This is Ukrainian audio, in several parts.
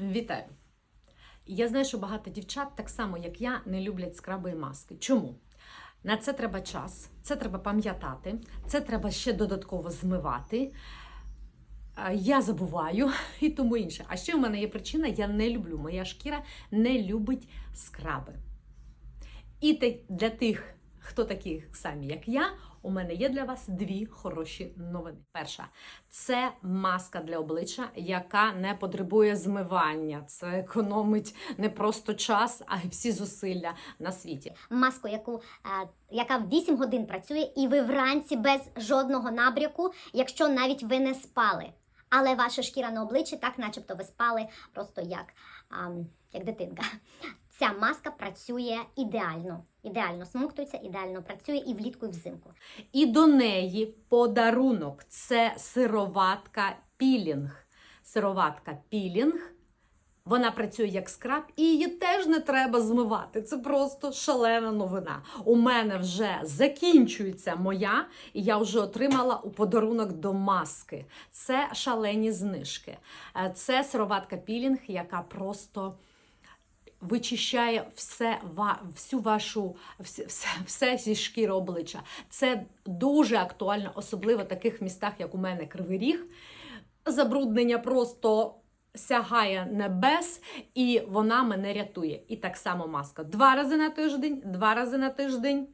Вітаю! Я знаю, що багато дівчат, так само як я, не люблять скраби і маски. Чому? На це треба час, це треба пам'ятати, це треба ще додатково змивати. Я забуваю і тому інше. А ще в мене є причина: я не люблю. Моя шкіра не любить скраби. І для тих, хто такі самі, як я, у мене є для вас дві хороші новини. Перша це маска для обличчя, яка не потребує змивання. Це економить не просто час, а й всі зусилля на світі. маску, яку, е, яка 8 годин працює, і ви вранці без жодного набряку, якщо навіть ви не спали. Але ваша шкіра на обличчі, так начебто ви спали просто як, ам, як дитинка. Ця маска працює ідеально. Ідеально смоктується, ідеально працює і влітку, і взимку. І до неї подарунок це сироватка пілінг. Сироватка пілінг. Вона працює як скраб, і її теж не треба змивати. Це просто шалена новина. У мене вже закінчується моя, і я вже отримала у подарунок до маски. Це шалені знижки. Е, Це сироватка пілінг, яка просто вичищає все, всю вашу все, все, все зі шкіри обличчя. Це дуже актуально, особливо в таких містах, як у мене Кривий Ріг. Забруднення просто сягає небес, і вона мене рятує. І так само маска. Два рази на тиждень, два рази на тиждень.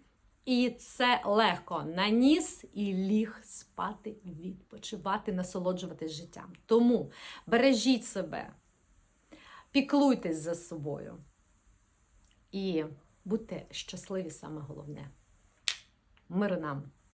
І це легко наніс і ліг спати, відпочивати, насолоджуватись життям. Тому бережіть себе, піклуйтесь за собою і будьте щасливі, саме головне. Миру нам!